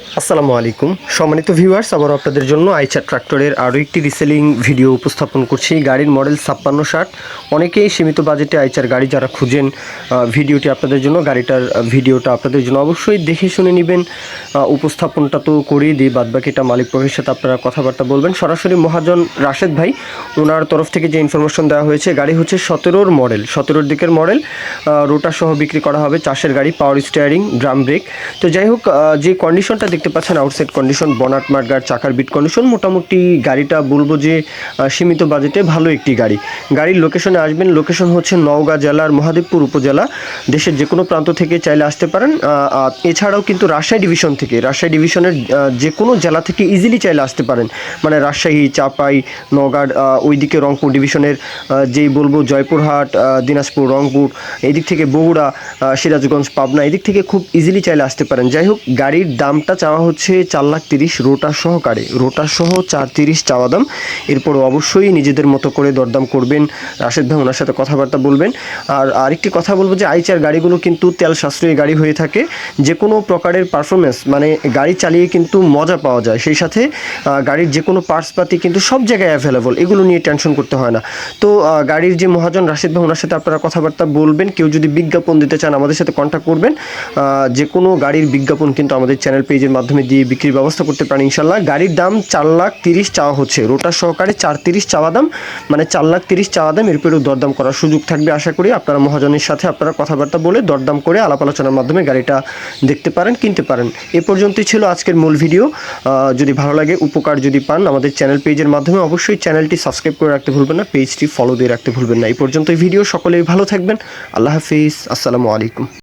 আসসালামু আলাইকুম। সম্মানিত ভিউয়ার্স আবার আপনাদের জন্য আইচা ট্রাক্টরের আরও একটি রিসেলিং ভিডিও উপস্থাপন করছি। গাড়ির মডেল ছাপ্পান্ন ষাট। অনেকেই সীমিত বাজেটে আইচার গাড়ি যারা খুঁজেন ভিডিওটি আপনাদের জন্য, গাড়িটার ভিডিওটা আপনাদের জন্য অবশ্যই দেখে শুনে নেবেন। উপস্থাপনটা তো করেই দিই, বাদবাকিটা মালিক প্রভের সাথে আপনারা কথাবার্তা বলবেন। সরাসরি মহাজন রাশেদ ভাই ওনার তরফ থেকে যে ইনফরমেশন দেওয়া হয়েছে, গাড়ি হচ্ছে সতেরোর মডেল সতেরোর দিকের মডেল রোটার সহ বিক্রি করা হবে চাষের গাড়ি পাওয়ার স্টিয়ারিং ড্রাম ব্রেক তো যাই হোক যে যে কন্ডিশনটা দেখতে পাচ্ছেন আউটসাইড কন্ডিশন বনাট মার্গার চাকার বিট কন্ডিশন মোটামুটি গাড়িটা বলব যে সীমিত বাজেটে ভালো একটি গাড়ি। গাড়ির লোকেশনে আসবেন লোকেশন হচ্ছে নওগাঁ জেলার মহাদেবপুর উপজেলা। দেশের যে কোনো প্রান্ত থেকে চাইলে আসতে পারেন। এছাড়াও কিন্তু রাজশাহী ডিভিশন থেকে, রাজশাহী ডিভিশনের যে কোনো জেলা থেকে ইজিলি চাইলে আসতে পারেন। মানে রাজশাহী, চাপাই নওগাঁ ওইদিকে রংপুর ডিভিশনের যেই বলব জয়পুরহাট দিনাজপুর, রংপুর, এদিক থেকে বগুড়া সিরাজগঞ্জ, পাবনা, এদিক থেকে খুব ইজিলি চাইলে আসতে পারেন। যাই হোক, গাড়ির দামটা চাওয়া হচ্ছে চার লাখ তিরিশ রোটার সহকারে। রোটার সহ চার তিরিশ চাওয়া দাম। এরপর অবশ্যই নিজেদের মতো করে দরদাম করবেন রাশেদ ভাই, ওনার সাথে কথাবার্তা বলবেন। আর আরেকটি কথা বলব যে, আইচার গাড়িগুলো কিন্তু তেল সাশ্রয়ী গাড়ি হয়ে থাকে। যে কোনো প্রকারের পারফরমেন্স মানে গাড়ি চালিয়ে কিন্তু মজা পাওয়া যায়। সেই সাথে গাড়ির যে কোনো পার্টসপাতি কিন্তু সব জায়গায় অ্যাভেলেবল এগুলো নিয়ে টেনশন করতে হয় না। তো গাড়ির যে মহাজন রাশেদ ভাই, ওনার সাথে আপনারা কথাবার্তা বলবেন। কেউ যদি বিজ্ঞাপন দিতে চান, আমাদের সাথে কন্ট্যাক্ট করবেন। যে কোনো গাড়ির বিজ্ঞাপন কিন্তু আমাদের চ্যানেল পেজের মাধ্যমে দিয়ে বিক্রির ব্যবস্থা করতে পারেন ইনশাল্লাহ গাড়ির দাম চার লাখ তিরিশ চাওয়া হচ্ছে। রোটার সহকারে চার তিরিশ চাওয়া দাম মানে চার লাখ তিরিশ চাওয়া দাম এরপরেও দরদাম করার সুযোগ থাকবে আশা করি। আপনারা মহাজনের সাথে আপনারা কথাবার্তা বলে দরদাম করে আলাপ আলোচনার মাধ্যমে গাড়িটা দেখতে পারেন, কিনতে পারেন। এ পর্যন্তই ছিল আজকের মূল ভিডিও। যদি ভালো লাগে, উপকার যদি পান, আমাদের চ্যানেল পেজের মাধ্যমে অবশ্যই চ্যানেলটি সাবস্ক্রাইব করে রাখতে ভুলবেন না, পেজটি ফলো দিয়ে রাখতে ভুলবেন না। এই পর্যন্ত ভিডিও। সকলেই ভালো থাকবেন। আল্লাহ হাফিজ। আসসালামু আলাইকুম।